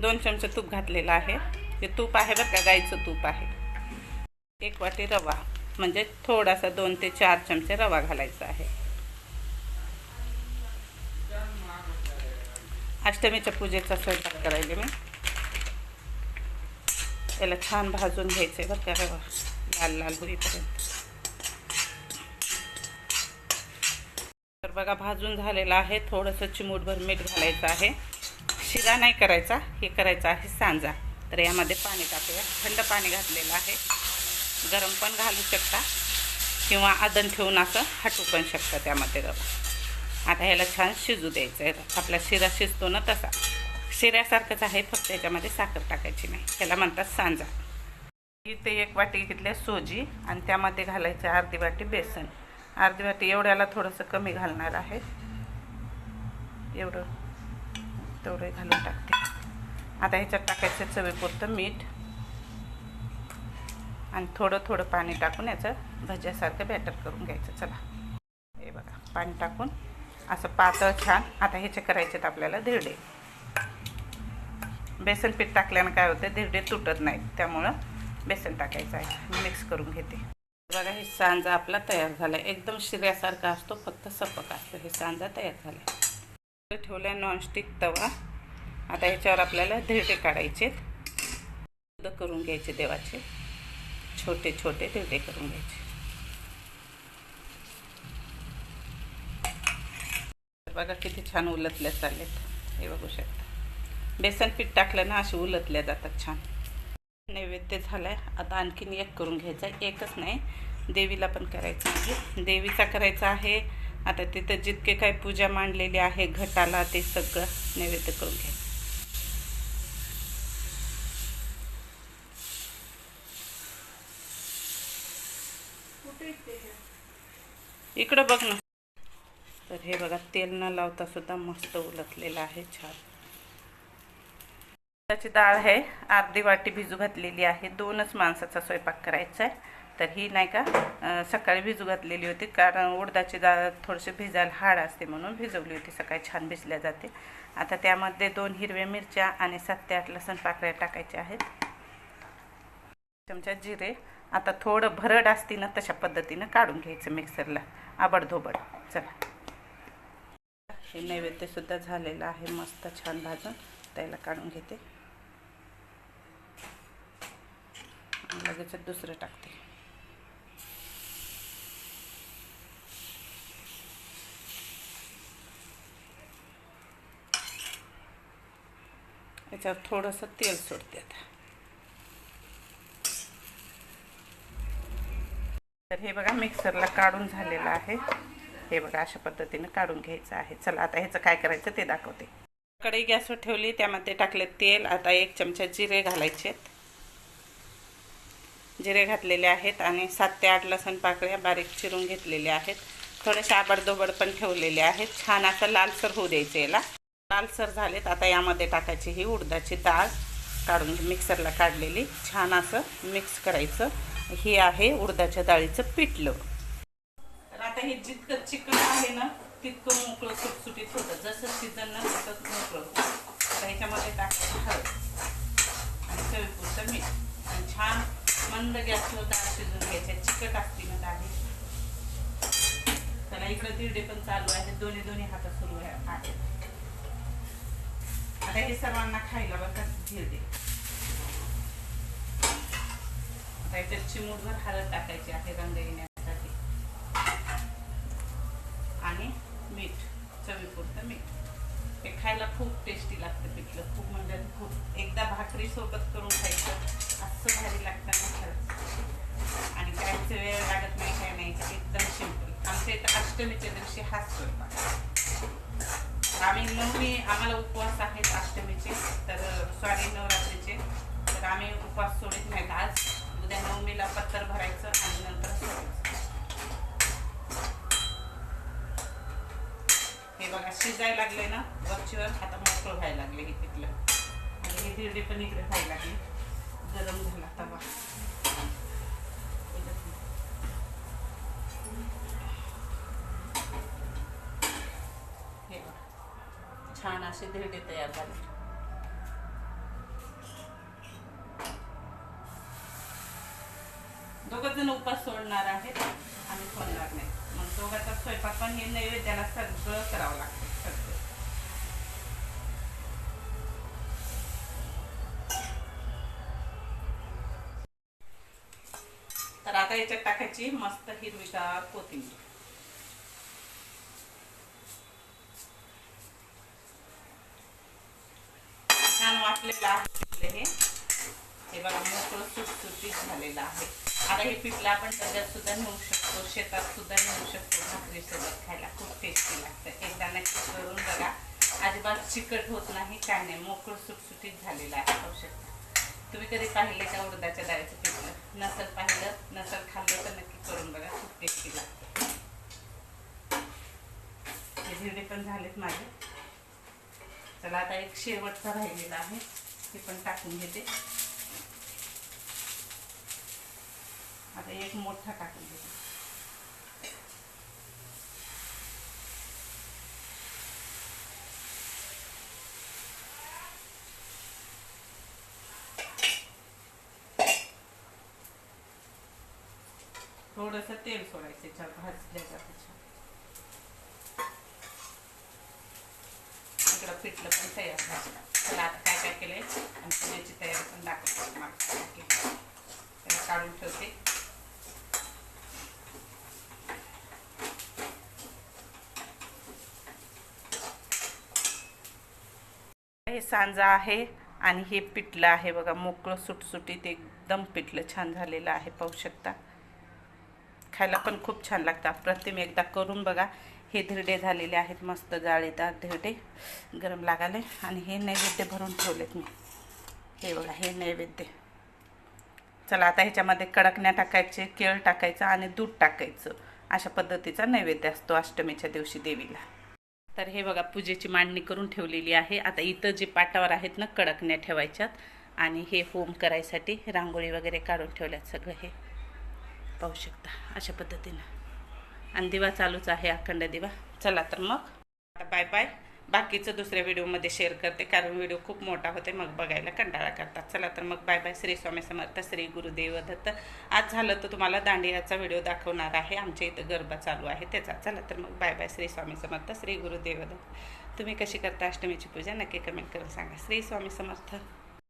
दोन चमचे तूप घातलेलं आहे. हे तूप आहे बरं का गाईचं तूप आहे. एक वाटी रवा म्हणजे थोडासा दोन ते चार चमचे रवा घालायचा आहे. अष्टमीच्या पूजेचा स्वयंपाक करायला मी. याला छान भाजून घ्यायचं आहे बरं का रवा. लाल लाल होईपर्यंत. तर बघा भाजून झालेला आहे. थोडंसं चिमूटभर मीठ घालायचं आहे. शिरा नाही करायचा हे करायचं आहे सांजा. तर यामध्ये पाणी टाकूया. थंड पाणी घातलेलं आहे. गरम पण घालू शकता. किंवा आदन ठेवून असं हटू पण शकता त्यामध्ये रवा आता ह्याला छान शिजू द्यायचं आहे. आपला शिरा शिजतो ना तसा. शिऱ्यासारखंच आहे फक्त याच्यामध्ये साखर टाकायची नाही. ह्याला म्हणतात सांजा. इथे एक वाटी घेतल्या सोजी आणि त्यामध्ये घालायचं अर्धी वाटी बेसन. अर्धी वाटी एवढ्याला थोडंसं कमी घालणार आहे. एवढं. तेवढे घालून टाकते. आता ह्याच्यात टाकायचं चवीपुरतं मीठ. आणि थोडं थोडं पाणी टाकून याचं भज्यासारखं बॅटर करून घ्यायचं. चला. हे बघा पाणी टाकून असं पातळ छान. आता ह्याचे करायचेत आपल्याला धिरडे. बेसन पीठ टाकल्यानं काय होतं धिरडे तुटत नाहीत. त्यामुळं बेसन टाकायचं आहे. मिक्स करून घेते. बघा हे सांजा आपला तयार झाला. एकदम शिऱ्यासारखा असतो फक्त सपक असतो. हे सांजा तयार झाला. ठेवला नॉनस्टिक तवा. आता याच्यावर आपल्याला धिरडे काढायचे करून घ्यायचे देवाचे. छोटे छोटे धिरडे करून घ्यायचे. बघा किती छान उलटल्या चाललेत हे बघू शकता. बेसन पीठ टाकलं ना अशी उलटल्या जातात छान. नैवेद्य झालाय. आता आणखीन एक करून घ्यायचा. एकच नाही. देवीला पण करायचं आहे. देवीचा करायचा आहे आता तिथं जितके काही पूजा मांडलेली आहे घटाला ते सगळं नैवेद्य करून घ्यायचं इकडं बघ ना. तर हे बघा तेल न लावता सुद्धा मस्त उलटलेलं आहे छान. त्याची डाळ आहे अर्धी वाटी भिजू घातलेली आहे. दोनच माणसाचा स्वयंपाक करायचा आहे तर ही नाही का सकाळी भिजू घातलेली होती. कारण उडदाची डाळ थोडीशी भिजायला हाड असते म्हणून भिजवली होती. सकाळी छान भिजल्या जाते. आता त्यामध्ये दोन हिरव्या मिरच्या आणि सात ते आठ लसण पाकळ्या टाकायच्या आहेत. चमचा जिरे. आता थोडं भरड असती ना तशा पद्धतीनं काढून घ्यायचं मिक्सरला. आबडधोबड. चला. हे नैवेद्यसुद्धा झालेलं आहे. मस्त छान भाजून त्याला काढून घेते. लगेच दुसरं टाकते. त्याच्यावर थोडंसं तेल सोडते आता. तर हे बघा मिक्सरला काढून झालेलं आहे. हे बघा अशा पद्धतीनं काढून घ्यायचं आहे. चला आता ह्याचं काय करायचं ते दाखवते. कढई गॅसवर ठेवली त्यामध्ये टाकले तेल. आता एक चमचा जिरे घालायचे जिरे घातलेले आहेत आणि सात ते आठ लसण पाकळ्या बारीक चिरून घेतलेल्या आहेत. थोडेसे आबडदोबड पण ठेवलेले आहेत. छान असं लालसर होऊ द्यायचं याला. लालसर झालेत. आता यामध्ये टाकायची ही उडदाची डाळ काढून मिक्सरला काढलेली. छान असं मिक्स करायचं. ही आहे उडदाच्या डाळीचं पिठलं. तर आता हे जितकं चिकन आहे ना तितकं मोकळं सुटसुटीत होतं. जसं शिजन ना तसं मोकळं तर आता ह्याच्यामध्ये टाकायचं हळद आणि चवीपुरतं मीठ. आणि छान मंद गॅसवर डाळ शिजून घ्यायच्या चिकट असते ना डाळी त्याला इकडं तिरडे पण चालू आहे दोन्ही दोन्ही हातात सुरू आहे. आहेत आता हे सर्वांना खायला बघा दिरडे आता याच्यात चिमूटभर हळद टाकायची आहे रंग येण्यासाठी. आणि मीठ चवीपुरतं मीठ. हे खायला खूप टेस्टी लागतं पिठलं. खूप म्हणजे खूप एकदा भाकरी सोबत करून खायचं असं भारी लागतं ना खरंच. आणि काहीच वेळ लागत नाही काय नाही एकदम सिंपल आमच्या इथं अष्टमीच्या दिवशी हाच स्वयंपाक. आम्ही नवमी आम्हाला उपवास आहेत अष्टमीचे तर सॉरी नवरात्रीचे. तर आम्ही उपवास सोडित नाहीत आज. उद्या नवमीला पत्तर भरायचं आणि नंतर सोडायचं. हे बघा शिजायला लागले ना वरचीवर आता मोकळं व्हायला लागले हे तिथलं आणि हे धिरडे पण इकडे व्हायला लागली. गरम झाला तवा. छान असे धिरडे तयार झाले. दोघं जण उपास सोडणार आहेत आणि सोडणार नाही मग दोघांचा स्वयंपाक पण हे नैवेद्याला सगळं करावं लागतं. तर आता याच्यात टाकायची मस्त हिरवीगार कोथिंबीर. मोकळं झालेलं आहे. आता हे पिठलं आपण डब्यात सुद्धा नेऊ शकतो शेतात सुद्धा नेऊ शकतो भाकरीसोबत खायला. खूप टेस्टी लागतं. एकदा नक्की करून बघा. अजिबात चिकट होत नाही काय नाही मोकळं सुटसुटीत झालेलं आहे. पाहू शकता. तुम्ही कधी पाहिले का उडदाच्या डाळीचं पिठलं? नसल पाहिलं नसल खाल्लं तर नक्की करून बघा. खूप टेस्टी लागतं. हे पण झालेत माझे. चला आता एक शेवटचा राहिलेला आहे. ते पण टाकून घेते. आता एक मोठा टाकून थोडंसं तेल सोडायचं त्याच्यावर भाजल्या जातं इकडं पिठलं पण तयार झालं. आता काय काय केलंय? आणि पुण्याची तयारी पण दाखवते. काढून ठेवते. सांजा आहे आणि हे पिठलं आहे बघा मोकळं सुटसुटीत एकदम पिठलं छान झालेलं आहे पाहू शकता. खायला पण खूप छान लागतं. प्रतिम एकदा करून बघा. हे धिरडे झालेले आहेत मस्त जाळीदार धिरडे. गरम लागाले. आणि हे नैवेद्य भरून ठेवलेत मी. हे बघा हे नैवेद्य. चला आता ह्याच्यामध्ये कडकण्या टाकायचे केळ टाकायचं आणि दूध टाकायचं. अशा पद्धतीचा नैवेद्य असतो अष्टमीच्या दिवशी देवीला. तर हे बघा पूजेची मांडणी करून ठेवलेली आहे. आता इथं जे पाटावर आहेत ना कडकण्या ठेवायच्यात. आणि हे होम करायसाठी रांगोळी वगैरे काढून ठेवल्यात सगळं हे. पाहू शकता अशा पद्धतीनं. आणि दिवा चालूच आहे अखंड दिवा. चला तर मग. आता बाय बाय. बाकीचं दुसऱ्या व्हिडिओमध्ये शेअर करते कारण व्हिडिओ खूप मोठा होते मग बघायला कंटाळा करतात. चला तर मग बाय बाय श्री स्वामी समर्थ श्री गुरुदेव दत्त. आज झालं तर तुम्हाला दांडियाचा व्हिडिओ दाखवणार आहे. आमच्या इथं गरबा चालू आहे त्याचा. चला तर मग बाय बाय श्री स्वामी समर्थ श्री गुरुदेव दत्त. तुम्ही कशी करता अष्टमीची पूजा? नक्की कमेंट करून सांगा. श्री स्वामी समर्थ.